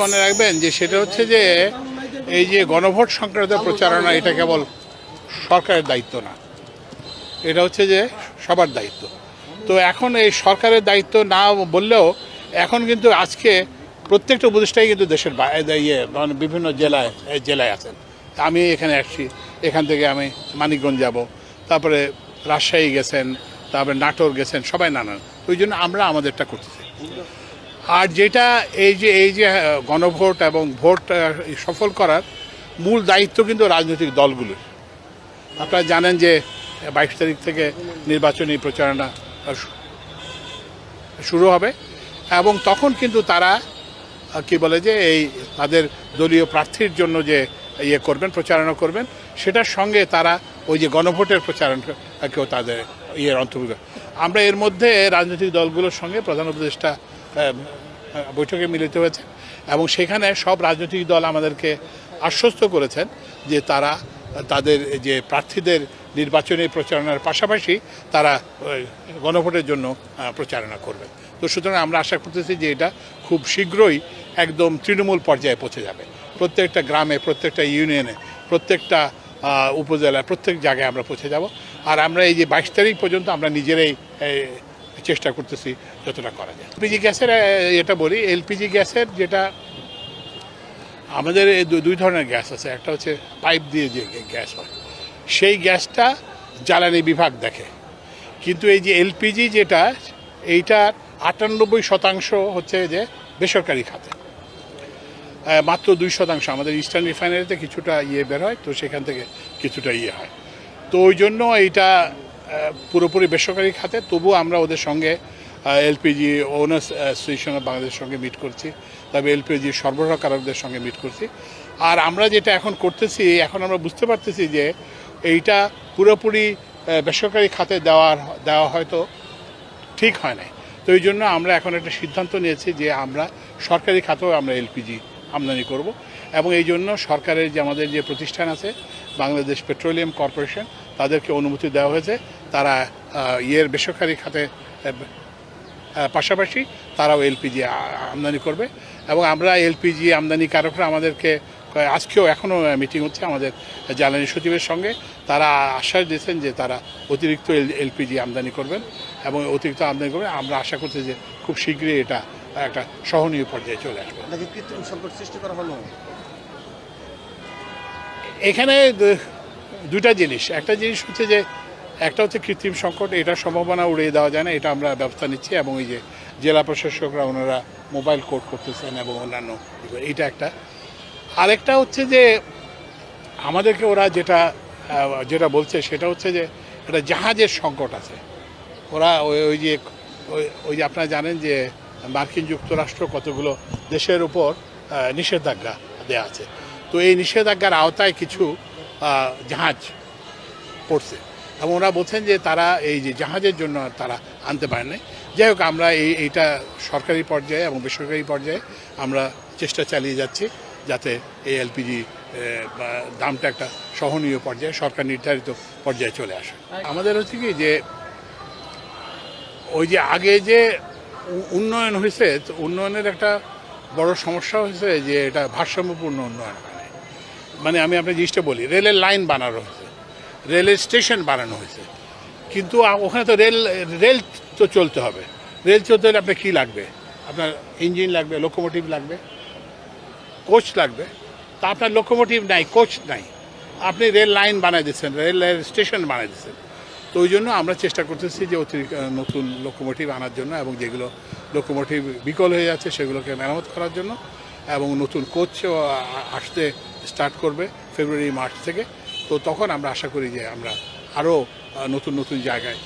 মনে রাখবেন যে সেটা হচ্ছে যে এই যে গণভোট সংক্রান্ত প্রচারণা, এটা কেবল সরকারের দায়িত্ব না। এটা হচ্ছে যে সবার দায়িত্ব। তো এখন এই সরকারের দায়িত্ব না বললেও এখন কিন্তু আজকে প্রত্যেকটা উপদেষ্টাই কিন্তু দেশের ইয়ে মানে বিভিন্ন জেলায় জেলায় আছেন। আমি এখানে আসছি, এখান থেকে আমি মানিকগঞ্জ যাব, তারপরে রাজশাহী গেছেন, তারপরে নাটোর গেছেন, সবাই নানান। ওই জন্য আমরা আমাদেরটা করতেছি। আর যেটা এই যে এই যে গণভোট এবং ভোট সফল করার মূল দায়িত্ব কিন্তু রাজনৈতিক দলগুলোর। আপনারা জানেন যে বাইশ তারিখ থেকে নির্বাচনী প্রচারণা শুরু হবে এবং তখন কিন্তু তারা কি বলে যে, এই তাদের দলীয় প্রার্থীর জন্য যে ইয়ে করবেন, প্রচারণা করবেন, সেটার সঙ্গে তারা ওই যে গণভোটের প্রচারণাকেও তাদের ইয়ের অন্তর্ভুক্ত। আমরা এর মধ্যে রাজনৈতিক দলগুলোর সঙ্গে প্রধান উপদেষ্টা বৈঠকে মিলিত হয়েছে এবং সেখানে সব রাজনৈতিক দল আমাদেরকে আশ্বস্ত করেছেন যে তারা তাদের যে প্রার্থীদের নির্বাচনী প্রচারণার পাশাপাশি তারা গণভোটের জন্য প্রচারণা করবেন। তো সুতরাং আমরা আশা করতেছি যে এটা খুব শীঘ্রই একদম তৃণমূল পর্যায়ে পৌঁছে যাবে। প্রত্যেকটা গ্রামে, প্রত্যেকটা ইউনিয়নে, প্রত্যেকটা উপজেলায়, প্রত্যেক জায়গায় আমরা পৌঁছে যাব। আর আমরা এই যে বাইশ তারিখ পর্যন্ত আমরা নিজেরাই চেষ্টা করতেছি যতটা করা যায়। এলপিজি গ্যাসের এটা বলি এলপিজি গ্যাসের যেটা আমাদের দুই ধরনের গ্যাস আছে। একটা হচ্ছে পাইপ দিয়ে যে গ্যাস হয়। সেই গ্যাসটা জ্বালানি বিভাগ দেখে। কিন্তু এই যে এলপিজি যেটা, এইটা আটানব্বই শতাংশ হচ্ছে যে বেসরকারি খাতে। মাত্র দুই শতাংশ। আমাদের ইস্টার্ন রিফাইনারিতে কিছুটা ইয়ে বের হয়, তো সেখান থেকে কিছুটা ইয়ে হয়। তো ওই জন্য এইটা পুরোপুরি বেসরকারি খাতে, তবু আমরা ওদের সঙ্গে এলপিজি ওনার্স অ্যাসোসিয়েশন অফ বাংলাদেশের সঙ্গে মিট করছি, তবে এলপিজি সরবরাহকারকদের সঙ্গে মিট করছি। আর আমরা যেটা এখন করতেছি, এখন আমরা বুঝতে পারতেছি যে এইটা পুরোপুরি বেসরকারি খাতে দেওয়ার দেওয়া হয়তো ঠিক হয় নাই। তো এই জন্য আমরা এখন একটা সিদ্ধান্ত নিয়েছি যে আমরা সরকারি খাতেও আমরা এলপিজি আমদানি করব এবং এই জন্য সরকারের যে আমাদের যে প্রতিষ্ঠান আছে, বাংলাদেশ পেট্রোলিয়াম কর্পোরেশন, তাদেরকে অনুমতি দেওয়া হয়েছে। তারা ইয়ের বেসরকারি খাতে পাশাপাশি তারাও এলপিজি আমদানি করবে। এবং আমরা এলপিজি আমদানি আমদানিকারকরা আমাদেরকে আজকেও এখনও মিটিং হচ্ছে আমাদের জ্বালানি সচিবের সঙ্গে। তারা আশ্বাস দিয়েছেন যে তারা অতিরিক্ত এলপিজি আমদানি করবেন এবং অতিরিক্ত আমদানি করবেন। আমরা আশা করছি যে খুব শীঘ্রই এটা একটা সহনীয় পর্যায়ে চলে আসবে। কৃত্রিম সংকট সৃষ্টি করা হলো? এখানে দুটা জিনিস। একটা জিনিস হচ্ছে যে একটা হচ্ছে কৃত্রিম সংকট, এটার সম্ভাবনা উড়িয়ে দেওয়া যায় না, এটা আমরা ব্যবস্থা নিচ্ছি এবং এই যে জেলা প্রশাসকরা ওনারা মোবাইল কোড করতেছেন এবং অন্যান্য এইটা একটা। আরেকটা হচ্ছে যে আমাদেরকে ওরা যেটা যেটা বলছে সেটা হচ্ছে যে একটা জাহাজের সংকট আছে। ওরা ওই ওই যে, ওই ওই যে আপনারা জানেন যে মার্কিন যুক্তরাষ্ট্র কতগুলো দেশের উপর নিষেধাজ্ঞা দেওয়া আছে। তো এই নিষেধাজ্ঞার আওতায় কিছু জাহাজ পড়ছে। এবং ওরা বলছেন যে তারা এই যে জাহাজের জন্য তারা আনতে পারেন নাই। যাই হোক, আমরা এই, এইটা সরকারি পর্যায়ে এবং বেসরকারি পর্যায়ে আমরা চেষ্টা চালিয়ে যাচ্ছি যাতে এই এলপিজি দামটা একটা সহনীয় পর্যায়ে, সরকার নির্ধারিত পর্যায়ে চলে আসে। আমাদের হচ্ছে কি যে ওই যে আগে যে উন্নয়ন হয়েছে উন্নয়নের একটা বড় সমস্যা হয়েছে যে এটা ভারসাম্যপূর্ণ উন্নয়ন মানে আমি আপনার জিনিসটা বলি, রেলের লাইন বানানো হয়েছে। রেলের স্টেশন বানানো হয়েছে। কিন্তু ওখানে তো রেল রেল তো চলতে হবে। রেল চলতে হলে আপনার কী লাগবে? আপনার ইঞ্জিন লাগবে, লোকোমোটিভ লাগবে, কোচ লাগবে। তা আপনার লোকোমোটিভ নাই, কোচ নাই। আপনি রেল লাইন বানাই দিচ্ছেন, রেল স্টেশন বানাই দিচ্ছেন। তো ওই জন্য আমরা চেষ্টা করতেছি যে অতিরিক্ত নতুন লোকোমোটিভ আনার জন্য এবং যেগুলো লোকোমোটিভ বিকল হয়ে যাচ্ছে সেগুলোকে মেরামত করার জন্য এবং নতুন কোচও আসতে স্টার্ট করবে ফেব্রুয়ারি, মার্চ থেকে। তো তখন আমরা আশা করি যে আমরা আরও নতুন নতুন জায়গায়